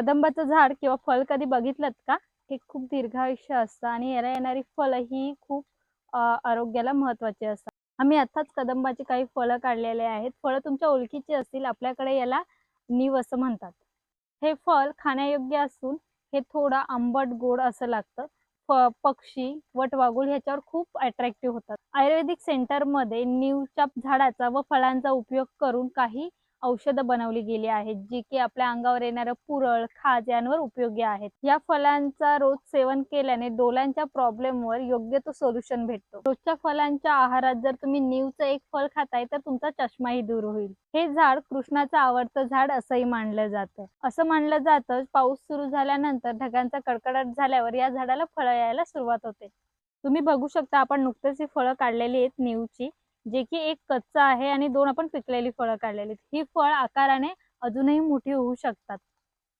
कदंबाचं झाड किंवा फळ कधी बघितलं का? हे खूप दीर्घायुष्य असतं आणि याला येणारी फळं ही खूप आरोग्याला महत्वाची असतात. आम्ही आताच कदंबाची काही फळं काढलेले आहेत. फळं तुमच्या ओळखीची असतील. आपल्याकडे याला नीव असं म्हणतात. हे फळ खाण्यायोग्य असून हे थोडं आंबट गोड असं लागतं. फ- पक्षी वटवागुळ ह्याच्यावर खूप अट्रॅक्टिव्ह होतात. आयुर्वेदिक सेंटरमध्ये नीवच्या झाडाचा व फळांचा उपयोग करून काही औषधं बनवली गेली आहेत जी की आपल्या अंगावर येणारं पुरळ खाज यांवर उपयोगी आहेत. या फळांचा रोज सेवन केल्याने डोळ्यांच्या प्रॉब्लेमवर योग्य तो सोल्युशन भेटतो. रोजच्या फळांच्या आहारात जर तुम्ही नीवचं एक फळ खाताय तर तुमचा चष्माही दूर होईल. हे झाड कृष्णाचं आवडतं झाड असंही मानलं जातं. असं मानलं जातं पाऊस सुरू झाल्यानंतर ढगांचा कडकडाट झाल्यावर या झाडाला फळं यायला सुरुवात होते. तुम्ही बघू शकता आपण नुकतेच ही फळं काढलेली आहेत नीवची. जे की एक कच्चा आहे आणि दोन आपण पिकलेली फळं काढलेली ही फळ आकाराने अजूनही मोठी होऊ शकतात.